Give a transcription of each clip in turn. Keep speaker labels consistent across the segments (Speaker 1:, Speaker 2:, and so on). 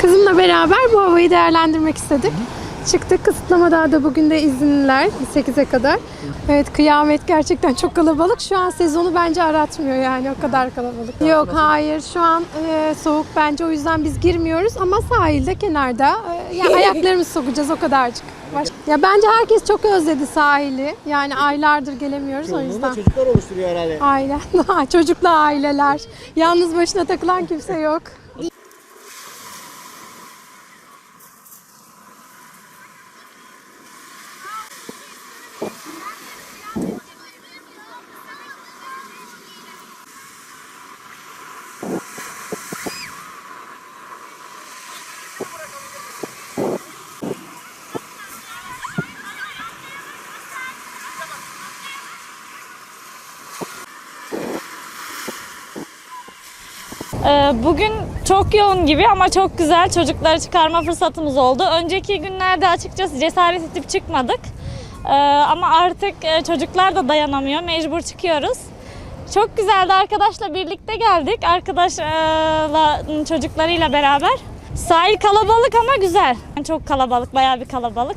Speaker 1: Kızımla beraber bu havayı değerlendirmek istedik. Çıktık. Kısıtlama Dağı'da bugün de izinliler 8'e kadar. Evet kıyamet gerçekten çok kalabalık. Şu an sezonu bence aratmıyor yani o kadar kalabalık. Yok hayır şu an e, soğuk bence o yüzden biz girmiyoruz ama sahilde kenarda e, ya ayaklarımızı sokacağız o kadarcık. Ya bence herkes çok özledi sahili. Yani aylardır gelemiyoruz o
Speaker 2: Çoğunluğunu da
Speaker 1: yüzden.
Speaker 2: çocuklar oluşturuyor herhalde.
Speaker 1: Aynen. Çocuklu aileler. Yalnız başına takılan kimse yok.
Speaker 3: Bugün çok yoğun gibi ama çok güzel çocukları çıkarma fırsatımız oldu. Önceki günlerde açıkçası cesaret edip çıkmadık. Ee, Ama artık e, çocuklar da dayanamıyor, mecbur çıkıyoruz. Çok güzeldi arkadaşla birlikte geldik. Arkadaşla çocuklarıyla beraber. Sahil kalabalık ama güzel. Çok kalabalık, bayağı bir kalabalık.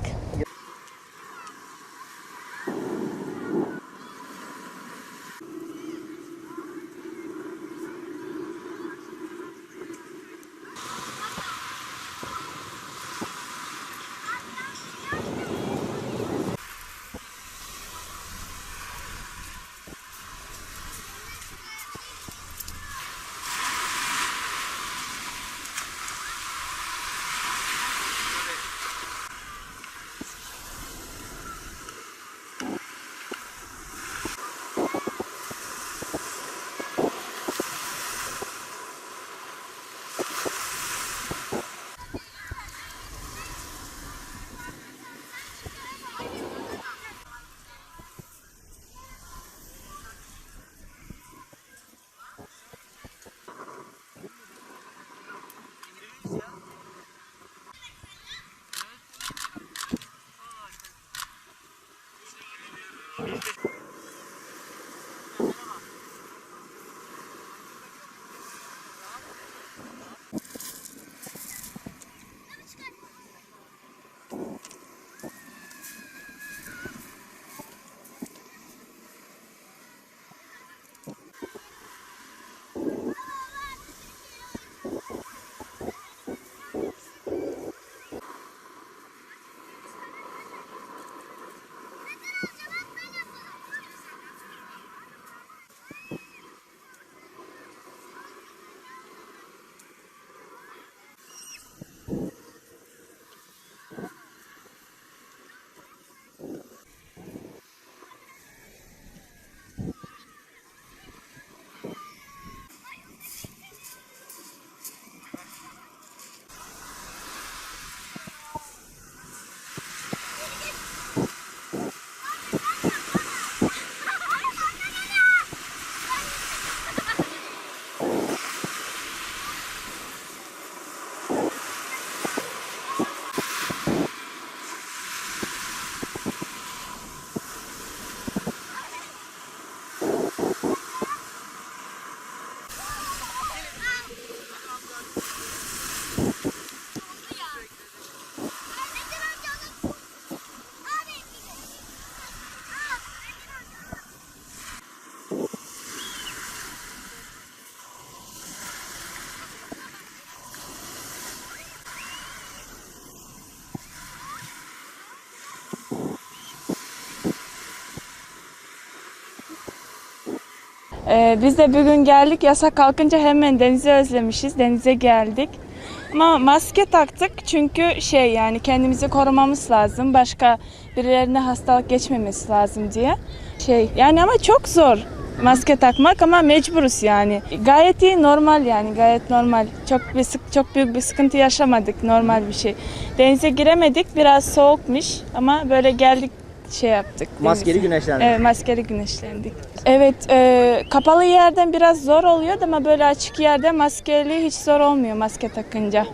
Speaker 4: Ee, biz de bugün geldik. Yasak kalkınca hemen denize özlemişiz. Denize geldik. Ama maske taktık çünkü şey yani kendimizi korumamız lazım. Başka birilerine hastalık geçmemesi lazım diye. Şey yani ama çok zor maske takmak ama mecburuz yani. Gayet iyi normal yani gayet normal. Çok bir çok büyük bir sıkıntı yaşamadık normal bir şey. Denize giremedik biraz soğukmuş ama böyle geldik şey yaptık.
Speaker 2: Maskeli güneşlenme.
Speaker 4: Evet maskeli güneşlendik. Evet e, kapalı yerden biraz zor oluyor ama böyle açık yerde maskeli hiç zor olmuyor maske takınca.